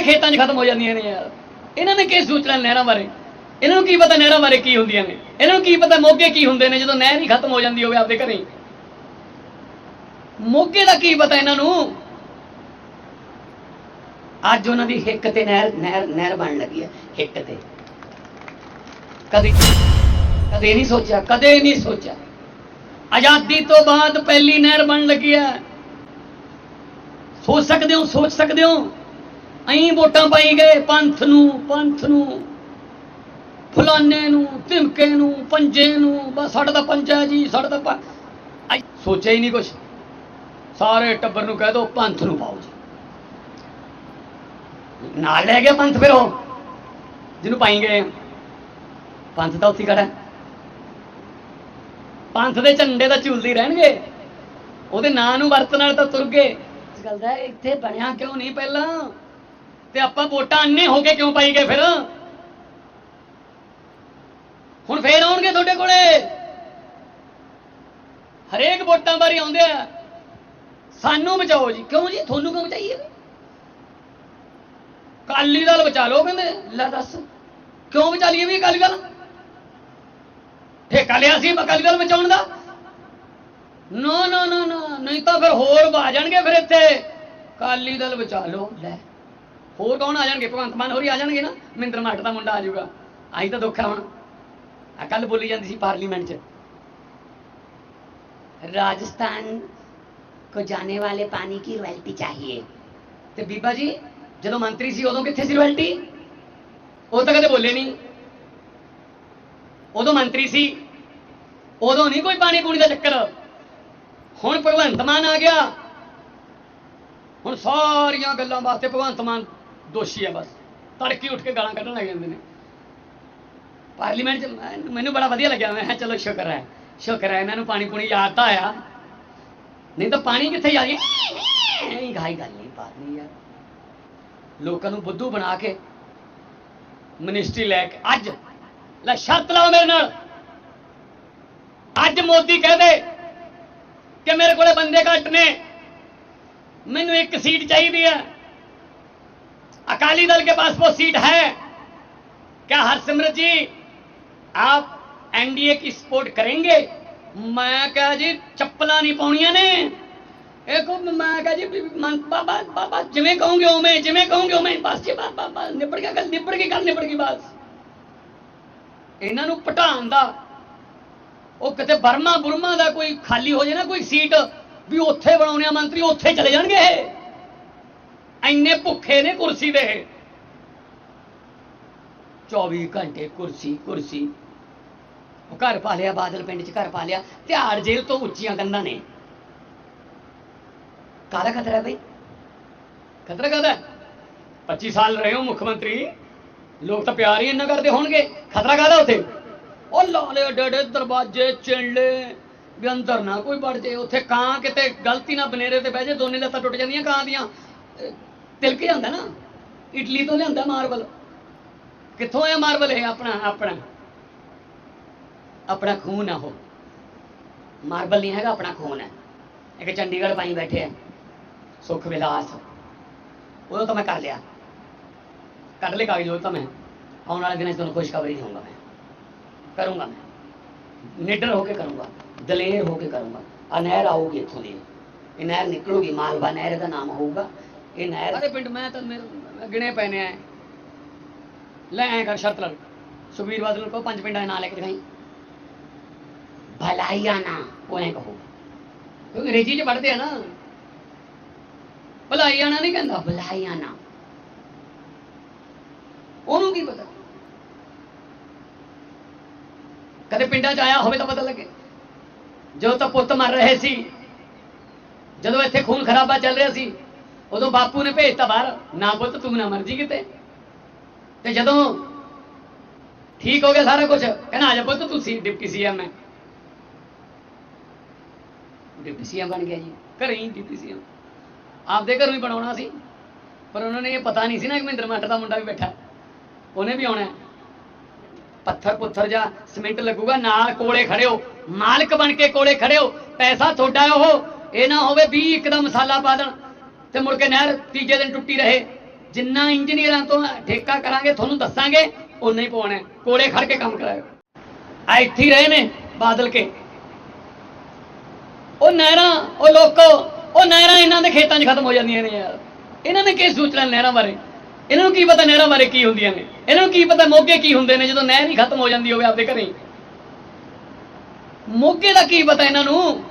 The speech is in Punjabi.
ਦੇ ਖੇਤਾਂ 'ਚ ਖਤਮ ਹੋ ਜਾਂਦੀਆਂ ਨੇ ਯਾਰ। ਇਹਨਾਂ ਨੇ ਕੀ ਸੋਚਣਾ ਨਹਿਰਾਂ ਬਾਰੇ? ਇਹਨਾਂ ਨੂੰ ਕੀ ਪਤਾ ਨਹਿਰਾਂ ਬਾਰੇ ਕੀ ਹੁੰਦੀਆਂ ਨੇ? ਇਹਨਾਂ ਨੂੰ ਕੀ ਪਤਾ ਮੋਗੇ ਕੀ ਹੁੰਦੇ ਨੇ ਜਦੋਂ ਨਹਿਰ ਹੀ ਖਤਮ ਹੋ ਜਾਂਦੀ ਹੋਵੇ ਆਪਦੇ ਘਰੇ? ਮੋਗੇ ਦਾ ਕੀ ਪਤਾ ਇਹਨਾਂ ਨੂੰ? ਅੱਜ ਉਹਨਾਂ ਦੀ ਹਿੱਕ ਤੇ ਨਹਿਰ ਨਹਿਰ ਨਹਿਰ ਬਣ ਲੱਗੀ ਹੈ, ਹਿੱਕ ਤੇ। ਕਦੇ ਕਦੇ ਨਹੀਂ ਸੋਚਿਆ, ਕਦੇ ਨਹੀਂ ਸੋਚਿਆ। ਆਜ਼ਾਦੀ ਤੋਂ ਬਾਅਦ ਪਹਿਲੀ ਨਹਿਰ ਬਣ ਲੱਗੀ ਹੈ। ਸੋਚ ਸਕਦੇ ਹੋ, ਸੋਚ ਸਕਦੇ ਹੋ? ਅਹੀਂ ਵੋਟਾਂ ਪਾਈ ਗਏ, ਪੰਥ ਨੂੰ ਪੰਥ ਨੂੰ ਫਲਾਨੇ ਨੂੰ, ਧਿਮਕੇ ਨੂੰ, ਪੰਜੇ ਨੂੰ, ਬਸ ਸਾਡਾ ਤਾਂ ਪੰਜਾ ਜੀ, ਸਾਡਾ ਤਾਂ ਸੋਚਿਆ ਹੀ ਨਹੀਂ ਕੁਛ। ਸਾਰੇ ਟੱਬਰ ਨੂੰ ਕਹਿ ਦੋ, ਪੰਥ ਨੂੰ ਪਾਓ ਜੀ। ਨਾਲ ਲੈ ਗਿਆ ਪੰਥ ਫਿਰ ਉਹ, ਜਿਹਨੂੰ ਪਾਈ ਗਏ ਪੰਥ ਤਾਂ ਉੱਥੇ ਖੜਾ ਪੰਥ ਦੇ ਝੰਡੇ ਤਾਂ ਝੂਲਦੇ ਰਹਿਣਗੇ। ਉਹਦੇ ਨਾਂ ਨੂੰ ਵਰਤਣ ਨਾਲ ਤਾਂ ਤੁਰ ਗਏ। ਗੱਲ ਦਾ ਇੱਥੇ ਬਣਿਆ ਕਿਉਂ ਨਹੀਂ ਪਹਿਲਾਂ? ਤੇ ਆਪਾਂ ਵੋਟਾਂ ਅੰਨੇ ਹੋ ਕੇ ਕਿਉਂ ਪਾਈ ਗਏ ਫਿਰ? ਹੁਣ ਫੇਰ ਆਉਣਗੇ ਤੁਹਾਡੇ ਕੋਲੇ। ਹਰੇਕ ਵੋਟਾਂ ਬਾਰੇ ਆਉਂਦੇ ਆ। ਸਾਨੂੰ ਬਚਾਓ ਜੀ। ਕਿਉਂ ਜੀ? ਤੁਹਾਨੂੰ ਕਿਉਂ ਬਚਾਈਏ? ਕਾਲੀ ਦਲ ਬਚਾ ਲਓ ਕਹਿੰਦੇ। ਲੈ ਦੱਸ। ਕਿਉਂ ਬਚਾ ਲਈਏ ਵੀ ਅਕਾਲੀ ਦਲ? ਠੇਕਾ ਲਿਆ ਸੀ ਅਕਾਲੀ ਦਲ ਬਚਾਉਣ ਦਾ। ਨੋ ਨੋ ਨੋ ਨੋ। ਨਹੀਂ ਤਾਂ ਫਿਰ ਹੋਰ ਆ ਜਾਣਗੇ ਫਿਰ ਇੱਥੇ। ਕਾਲੀ ਦਲ ਬਚਾ ਲਓ। ਲੈ। ਹੋਰ ਕੌਣ ਆ ਜਾਣਗੇ? ਭਗਵੰਤ ਮਾਨ ਹੋਰੀ ਆ ਜਾਣਗੇ ਨਾ? ਮਹਿੰਦਰ ਮੱਟ ਦਾ ਮੁੰਡਾ ਆ ਜਾਊਗਾ। ਆਹੀ ਤਾਂ ਦੁੱਖ ਆ ਹੁਣ। ਆ ਕੱਲ ਬੋਲੀ ਜਾਂਦੀ ਸੀ ਪਾਰਲੀਮੈਂਟ 'ਚ। ਰਾਜਸਥਾਨ ਕੋ ਜਾਣੇ ਵਾਲੇ ਪਾਣੀ ਕੀ ਰਾਇਲਟੀ ਚਾਹੀਏ? ਤੇ ਬੀਬਾ ਜੀ, ਜਦੋਂ ਮੰਤਰੀ ਸੀ ਉਦੋਂ ਕਿੱਥੇ ਸੀ ਰਾਇਲਟੀ ਉਹ ਤਾਂ ਕਦੇ ਬੋਲੇ ਨਹੀਂ ਉਦੋਂ ਮੰਤਰੀ ਸੀ। ਉਦੋਂ ਨਹੀਂ ਕੋਈ ਪਾਣੀ ਪੂਣੀ ਦਾ ਚੱਕਰ। ਹੁਣ ਭਗਵੰਤ ਮਾਨ ਆ ਗਿਆ। ਹੁਣ ਸਾਰੀਆਂ ਗੱਲਾਂ ਵਾਸਤੇ ਭਗਵੰਤ ਮਾਨ ਦੋਸ਼ੀ ਹੈ ਬਸ। ਤੜਕੀ ਉੱਠ ਕੇ ਗਾਲਾਂ ਕੱਢਣ ਲੱਗ ਜਾਂਦੇ ਨੇ। ਪਾਰਲੀਮੈਂਟ 'ਚ ਮੈਨੂੰ ਬੜਾ ਵਧੀਆ ਲੱਗਿਆ। ਮੈਂ ਕਿਹਾ ਚਲੋ ਸ਼ੁਕਰ ਹੈ। ਸ਼ੁਕਰ ਹੈ, ਇਹਨਾਂ ਨੂੰ ਪਾਣੀ ਪੂਣੀ ਯਾਦ ਤਾਂ ਆਇਆ। ਨਹੀਂ ਤਾਂ ਪਾਣੀ ਕਿੱਥੇ ਜਾ ਗਿਆ? ਨਹੀਂ, ਗਾਈ ਗੱਲ ਨਹੀਂ, ਬਾਤ ਨਹੀਂ ਯਾਰ। ਲੋਕਾਂ ਨੂੰ ਬੁੱਧੂ ਬਣਾ ਕੇ ਮਿਨਿਸਟਰੀ ਲੈ ਕੇ ਅੱਜ। ਲੈ ਸ਼ਰਤ ਲਾਓ ਮੇਰੇ ਨਾਲ। ਅੱਜ ਮੋਦੀ ਕਹਦੇ ਕਿ ਮੇਰੇ ਕੋਲੇ ਬੰਦੇ ਘੱਟ ਨੇ। ਮੈਨੂੰ ਇੱਕ ਸੀਟ ਚਾਹੀਦੀ ਹੈ अकाली दल के पास वो सीट है क्या हरसिमरत जी आप एनडीए की सपोर्ट करेंगे मैं क्या जी ਚੱਪਲਾਂ ਨਹੀਂ ਪਾਉਣੀਆਂ ਨੇ ਇਹ ਕੋ ਮੈਂ ਕਹਾਂ ਜੀ ਵੀ ਮਨ- ਬਾਬਾ ਬਾਬਾ ਜਿਵੇਂ ਕਹੋਗੇ ਉਵੇਂ ਜਿਵੇਂ ਕਹੋਗੇ ਉਵੇਂ ਬਸ ਜੀ ਬਾਬਾ ਬਾਬਾ ਨਿਬੜ ਗਿਆ ਗੱਲ ਨਿਬੜ ਗਈ ਗੱਲ ਨਿਬੜ ਗਈ ਬਸ ਇਹਨਾਂ ਨੂੰ ਪਟਾਉਣ ਦਾ ਉਹ ਕਿਤੇ ਬਰਮਾ ਬੁਰਮਾ ਦਾ ਕੋਈ ਖਾਲੀ ਹੋ ਜਾਏ ਨਾ ਕੋਈ ਸੀਟ ਵੀ ਉੱਥੇ ਬਣਾਉਣੇ ਆ ਮੰਤਰੀ ਉੱਥੇ ਚਲੇ ਜਾਣਗੇ ਇਹ ਇੰਨੇ ਭੁੱਖੇ ਨੇ ਕੁਰਸੀ ਦੇ। 24 ਘੰਟੇ ਕੁਰਸੀ ਕੁਰਸੀ। ਉਹ ਘਰ ਪਾ ਲਿਆ, ਬਾਦਲ ਪਿੰਡ 'ਚ ਘਰ ਪਾ ਲਿਆ। ਤਿਹਾੜ ਜੇਲ੍ਹ ਤੋਂ ਉੱਚੀਆਂ ਕੰਧਾਂ ਨੇ। ਕਾਹਦਾ ਖਤਰਾ ਬਈ? ਖਤਰਾ ਕਾਹਦਾ? 25 ਸਾਲ ਰਹੇ ਹੋ ਮੁੱਖ ਮੰਤਰੀ। ਲੋਕ ਤਾਂ ਪਿਆਰ ਹੀ ਇੰਨਾ ਕਰਦੇ ਹੋਣਗੇ। ਖਤਰਾ ਕਾਹਦਾ ਉੱਥੇ? ਉਹ ਲਾਲੇ ਡੇਡੇ ਦਰਵਾਜ਼ੇ ਚਿੰਲੇ। ਵੀ ਅੰਦਰ ਨਾ ਕੋਈ ਵੜ ਜੇ। ਉੱਥੇ ਕਾਂ ਕਿਤੇ ਗਲਤੀ ਨਾਲ ਬਨੇਰੇ ਤੇ ਬਹਿ ਜੇ। ਦੋਨੇ ਲੱਤਾਂ ਟੁੱਟ ਜਾਂਦੀਆਂ ਕਾਂ ਦੀਆਂ। ਤਿਲਕ ਜਾਂਦਾ ਨਾ, ਇਟਲੀ ਤੋਂ ਲਿਆਂਦਾ ਮਾਰਬਲ। ਕਿੱਥੋਂ ਆਇਆ ਮਾਰਬਲ ਇਹ ਆਪਣਾ ਆਪਣਾ? ਆਪਣਾ ਖੂਨ ਆ ਉਹ। ਮਾਰਬਲ ਨਹੀਂ ਹੈਗਾ, ਆਪਣਾ ਖੂਨ ਹੈ। ਇੱਕ ਚੰਡੀਗੜ੍ਹ ਪਾਈ ਬੈਠੇ ਆ। ਸੁਖ ਵਿਲਾਸ। ਉਹ ਤਾਂ ਮੈਂ ਕਰ ਲਿਆ। ਕੱਢ ਲੈ ਕਾਗਜ਼, ਉਹ ਤਾਂ ਮੈਂ। ਆਉਣ ਵਾਲੇ ਦਿਨਾਂ 'ਚ ਤੁਹਾਨੂੰ ਖੁਸ਼ਖਬਰੀ ਦਊਂਗਾ ਮੈਂ। ਕਰੂੰਗਾ ਮੈਂ। ਨਿਡਰ ਹੋ ਕੇ ਕਰੂੰਗਾ। ਦਲੇਰ ਹੋ ਕੇ ਕਰੂੰਗਾ। ਆ ਨਹਿਰ ਆਊਗੀ ਇੱਥੋਂ ਦੀ। ਇਹ ਨਹਿਰ ਨਿਕਲੂਗੀ, ਮਾਲਵਾ ਨਹਿਰ ਦਾ ਨਾਮ ਹੋਊਗਾ। ਇਹ ਨਹਿਰ ਅਰੇ ਪਿੰਡ ਮੈਂ ਤਾਂ ਮੇਰੇ ਗਿਣੇ ਪਏ ਨੇ ਐ ਲੈ ਐ ਕਰ ਸ਼ਰਤ ਲੜ ਸੁਖਬੀਰ ਬਾਦਲ ਨੂੰ ਕਹੋ ਪੰਜ ਪਿੰਡਾਂ ਦੇ ਨਾਂ ਲੈ ਕੇ ਦਿਖਾਈ। ਭਲਾਈਆਣਾ ਉਹ ਐ ਕਹੋ। ਕਿਉਂਕਿ ਅੰਗਰੇਜ਼ੀ ਚ ਪੜ੍ਹਦੇ ਆ ਨਾ। ਭਲਾਈਆਣਾ ਨਹੀਂ ਕਹਿੰਦਾ। ਉਹਨੂੰ ਕੀ ਪਤਾ? ਕਦੇ ਪਿੰਡਾਂ 'ਚ ਆਇਆ ਹੋਵੇ ਤਾਂ ਪਤਾ ਲੱਗੇ। ਜਦੋਂ ਤਾਂ ਪੁੱਤ ਮਰ ਰਹੇ ਸੀ ਜਦੋਂ ਇੱਥੇ ਖੂਨ ਖਰਾਬਾ ਚੱਲ ਰਿਹਾ ਸੀ ਉਦੋਂ ਬਾਪੂ ਨੇ ਭੇਜਤਾ ਬਾਹਰ, ਨਾ ਪੁੱਤ, ਤੂੰ ਨਾ ਮਰਜ਼ੀ ਕਿਤੇ। ਤੇ ਜਦੋਂ ਠੀਕ ਹੋ ਗਿਆ ਸਾਰਾ ਕੁਝ ਕਹਿੰਦਾ, ਆ ਜਾ ਪੁੱਤ, ਤੂੰ ਸੀ, ਡਿਪਟੀ ਸੀਐਮ ਹੈ। ਡਿਪਟੀ ਸੀਐਮ ਬਣ ਗਿਆ ਜੀ, ਘਰੇ ਹੀ ਡਿਪਟੀ ਸੀਐਮ। ਆਪਦੇ ਘਰੋਂ ਹੀ ਬਣਾਉਣਾ ਸੀ। ਪਰ ਉਹਨਾਂ ਨੇ ਇਹ ਪਤਾ ਨਹੀਂ ਸੀ ਨਾ ਕਿ ਮਹਿੰਦਰ ਮੱਠ ਦਾ ਮੁੰਡਾ ਵੀ ਬੈਠਾ ਉਹਨੇ ਵੀ ਆਉਣਾ ਪੱਥਰ ਪੁੱਥਰ ਜਾਂ ਸਿਮੈਂਟ ਲੱਗੂਗਾ, ਨਾਲ ਕੋਲੇ ਖੜਿਓ। ਮਾਲਕ ਬਣ ਕੇ ਕੋਲੇ ਖੜਿਓ। ਪੈਸਾ ਤੁਹਾਡਾ ਉਹ, ਇਹ ਨਾ ਹੋਵੇ ਵੀ ਇੱਕ ਦਾ ਮਸਾਲਾ ਪਾ ਦੇਣ। ਤੇ ਮੁੜ ਕੇ ਨਹਿਰ ਤੀਜੇ ਦਿਨ ਟੁੱਟੀ ਰਹੇ। ਜਿੰਨਾ ਇੰਜੀਨੀਅਰਾਂ ਤੋਂ ਠੇਕਾ ਕਰਾਂਗੇ, ਤੁਹਾਨੂੰ ਦੱਸਾਂਗੇ ਉਨਾ ਹੀ ਪਵਾਉਣਾ ਕੋਲੇ ਖੜ ਕੇ ਕੰਮ ਕਰਾਇਓ। ਆ ਇੱਥੇ ਹੀ ਰਹੇ ਨੇ ਬਾਦਲ ਕੇ। ਉਹ ਨਹਿਰਾਂ, ਉਹ ਲੋਕੋ, ਉਹ ਨਹਿਰਾਂ ਇਹਨਾਂ ਦੇ ਖੇਤਾਂ 'ਚ ਖਤਮ ਹੋ ਜਾਂਦੀਆਂ ਨੇ ਯਾਰ। ਇਹਨਾਂ ਨੇ ਕੀ ਸੋਚਣਾ ਨਹਿਰਾਂ ਬਾਰੇ? ਇਹਨਾਂ ਨੂੰ ਕੀ ਪਤਾ ਨਹਿਰਾਂ ਬਾਰੇ ਕੀ ਹੁੰਦੀਆਂ ਨੇ? ਇਹਨਾਂ ਨੂੰ ਕੀ ਪਤਾ ਮੋਗੇ ਕੀ ਹੁੰਦੇ ਨੇ ਜਦੋਂ ਨਹਿਰ ਹੀ ਖਤਮ ਹੋ ਜਾਂਦੀ ਹੋਵੇ ਆਪਦੇ ਘਰੇ? ਮੋਗੇ ਦਾ ਕੀ ਪਤਾ ਇਹਨਾਂ ਨੂੰ?